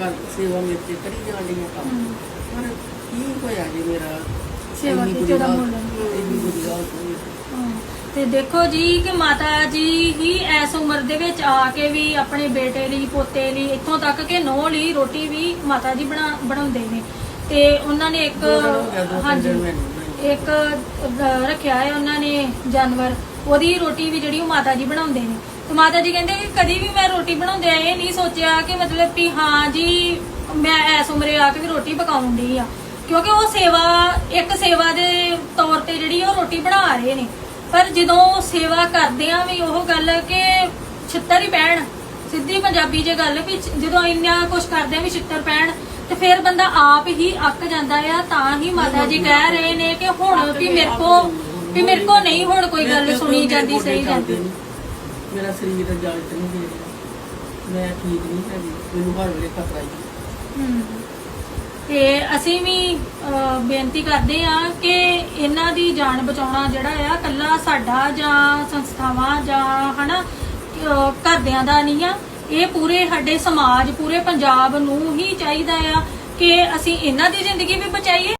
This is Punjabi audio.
ਕਰ ਸੇਵਾ ਮੇਰੇ ਤੇ ਕਰੀ ਜਾਂਦੀ ਆ ਕੰਮ ਹਮ। ਪਰ ਕੀ ਹੋਇਆ ਜੀ ਮੇਰਾ ਸੇਵਾ ਇੰਨੀ ਕੀਤੇ ਦਾ ਬੁਰੀ ਮੁੱਲ ਹਾਲਤ- ਨਹੀਂ। ਇੰਨੀ ਬੁਰੀ ਹਾਲਤ ਹੋਈ। ਹਾਂ। ਤੇ ਦੇਖੋ ਜੀ ਕਿ ਮਾਤਾ ਜੀ ਹੀ ਐਸ ਉਮਰ ਦੇ ਵਿੱਚ ਆ ਕੇ ਵੀ ਆਪਣੇ ਬੇਟੇ ਲਈ ਪੋਤੇ ਲਈ ਇੱਥੋਂ ਤੱਕ ਕਿ ਨੌ ਲਈ ਰੋਟੀ ਵੀ ਮਾਤਾ ਜੀ ਬਣਾ ਬਣਾਉਂਦੇ ਨੇ ਤੇ ਉਹਨਾਂ ਨੇ ਇੱਕ ਦੋ ਦਿਨ ਹੋ ਗਿਆ, ਦੋ ਤਿੰਨ ਹਾਂਜੀ ਮੈਨੂੰ। ਇੱਕ ਅਹ, ਰੱਖਿਆ ਹੈ ਉਹਨਾਂ ਨੇ ਜਾਨਵਰ ਉਹਦੀ ਰੋਟੀ ਵੀ ਜਿਹੜੀ ਉਹ ਮਾਤਾ ਜੀ ਬਣਾਉਂਦੇ ਨੇ। ਤੇ ਮਾਤਾ ਜੀ ਕਹਿੰਦੇ ਕਿ ਕਦੀ ਵੀ ਮੈਂ ਰੋਟੀ ਬਣਾਉਂਦੇ ਆ ਇਹ ਨਹੀਂ ਸੋਚਿਆ ਕਿ ਮਤਲਬ ਕਿ ਹਾਂ ਜੀ ਮੈਂ ਐਸ ਉਮਰੇ ਆ ਕੇ ਵੀ ਰੋਟੀ ਪਕਾਉਣ ਦੀ ਆ। ਕਿਉਂਕਿ ਉਹ ਸੇਵਾ ਇੱਕ ਸੇਵਾ ਦੇ ਤੌਰ ਤੇ ਜਿਹੜੀ ਉਹ ਰੋਟੀ ਬਣਾ ਰਹੇ ਨੇ। ਪਰ ਜਦੋਂ ਸੇਵਾ ਕਰਦੇ ਆ ਵੀ ਉਹ ਗੱਲ ਕਿ ਛਿੱਤਰ ਹੀ ਪੈਣ ਸਿੱਧੀ ਪੰਜਾਬੀ 'ਚ ਗੱਲ ਵੀ ਜਦੋਂ ਇੰਨਾ ਕੁਝ ਕਰਦੇ ਆ ਵੀ ਛਿੱਤਰ ਪੈਣ ਤੇ ਫਿਰ ਬੰਦਾ ਆਪ ਹੀ ਅੱਕ ਜਾਂਦਾ ਆ ਤਾਂ ਹੀ ਮਾਤਾ ਜੀ ਕਹਿ ਰਹੇ ਨੇ ਕਿ ਹੁਣ ਵੀ ਮੇਰੇ ਕੋ ਵੀ ਮੇਰੇ ਕੋ ਨਹੀਂ ਹੁਣ ਕੋਈ ਗੱਲ ਸੁਣੀ ਜਾਂਦੀ ਸਹੀ ਜਾਂਦੀ। ਨਹੀਂ। ਮੇਰਾ ਸਰੀਰ ਇਜਾਜ਼ਤ ਨਹੀਂ ਦੇ ਰਿਹਾ। ਮੈਂ ਠੀਕ ਨਹੀਂ ਹੈਗੀ। ਮੈਨੂੰ ਹਰ ਵੇਲੇ ਖਤਰਾ ਹੀ। ਤੇ ਅਸੀਂ ਵੀ ਬੇਨਤੀ ਕਰਦੇ ਆ ਕਿ ਇਹਨਾਂ ਦੀ ਜਾਨ ਬਚਾਉਣਾ ਜਿਹੜਾ ਆ ਕੱਲਾ ਸਾਡਾ ਜਾਂ ਸੰਸਥਾਵਾਂ ਜਾਂ ਹਨਾ ਘਰਦਿਆਂ ਦਾ ਨਹੀਂ ਆ। ਇਹ ਪੂਰੇ ਸਾਡੇ ਸਮਾਜ ਪੂਰੇ ਪੰਜਾਬ ਨੂੰ ਹੀ ਚਾਹੀਦਾ ਆ ਕਿ ਅਸੀਂ ਇਹਨਾਂ ਦੀ ਜ਼ਿੰਦਗੀ ਵੀ ਬਚਾਈਏ।